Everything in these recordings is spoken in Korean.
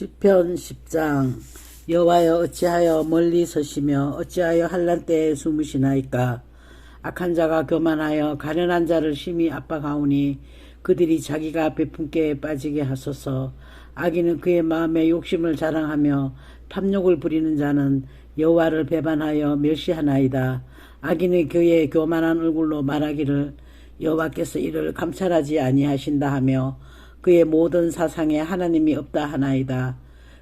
시편 10장. 여호와여 어찌하여 멀리 서시며 어찌하여 한란 때에 숨으시나이까? 악한 자가 교만하여 가련한 자를 심히 압박하오니 그들이 자기가 베푼께 빠지게 하소서. 악인은 그의 마음에 욕심을 자랑하며 탐욕을 부리는 자는 여호와를 배반하여 멸시하나이다. 악인의 그의 교만한 얼굴로 말하기를 여호와께서 이를 감찰하지 아니하신다 하며 그의 모든 사상에 하나님이 없다 하나이다.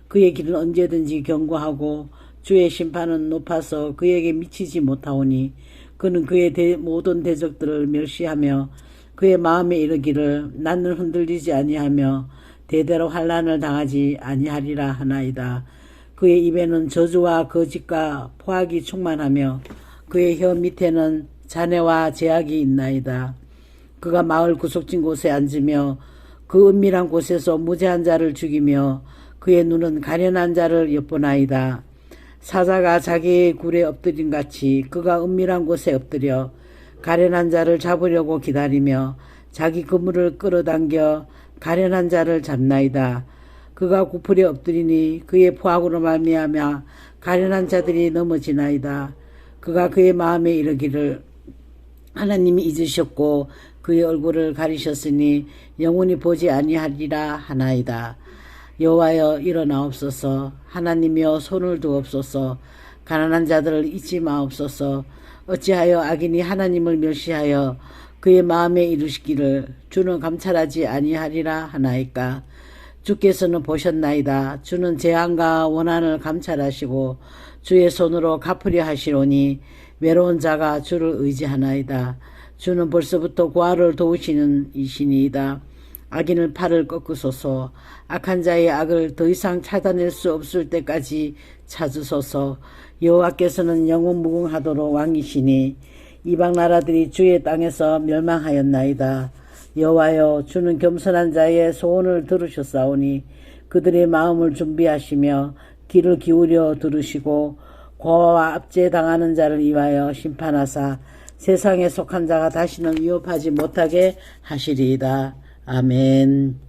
그의 길은 언제든지 견고하고 주의 심판은 높아서 그에게 미치지 못하오니 그는 그의 대- 모든 대적들을 멸시하며 그의 마음에 이르기를 나는 흔들리지 아니하며 대대로 환란을 당하지 아니하리라 하나이다. 그의 입에는 저주와 거짓과 포악이 충만하며 그의 혀 밑에는 잔해와 제약이 있나이다. 그가 마을 구석진 곳에 앉으며 그 은밀한 곳에서 무죄한 자를 죽이며 그의 눈은 가련한 자를 엿보나이다. 사자가 자기의 굴에 엎드린 같이 그가 은밀한 곳에 엎드려 가련한 자를 잡으려고 기다리며 자기 그물을 끌어당겨 가련한 자를 잡나이다. 그가 구풀에 엎드리니 그의 포악으로 말미암아 가련한 자들이 넘어지나이다. 그가 그의 마음에 이르기를 하나님이 잊으셨고 그의 얼굴을 가리셨으니 영원히 보지 아니하리라 하나이다. 여호와여 일어나옵소서. 하나님이여 손을 두옵소서. 가난한 자들을 잊지 마옵소서. 어찌하여 악인이 하나님을 멸시하여 그의 마음에 이르시기를 주는 감찰하지 아니하리라 하나이까 주께서는 보셨나이다. 주는 재앙과 원한을 감찰하시고 주의 손으로 갚으려 하시오니 외로운 자가 주를 의지하나이다. 주는 벌써부터 고아를 도우시는 이신이다. 악인을 팔을 꺾으소서 악한 자의 악을 더 이상 찾아낼 수 없을 때까지 찾으소서 여호와께서는 영원 무궁하도록 왕이시니 이방 나라들이 주의 땅에서 멸망하였나이다. 여호와여 주는 겸손한 자의 소원을 들으셨사오니 그들의 마음을 준비하시며 귀를 기울여 들으시고 고아와 압제당하는 자를 위하여 심판하사 세상에 속한 자가 다시는 위협하지 못하게 하시리이다. 아멘.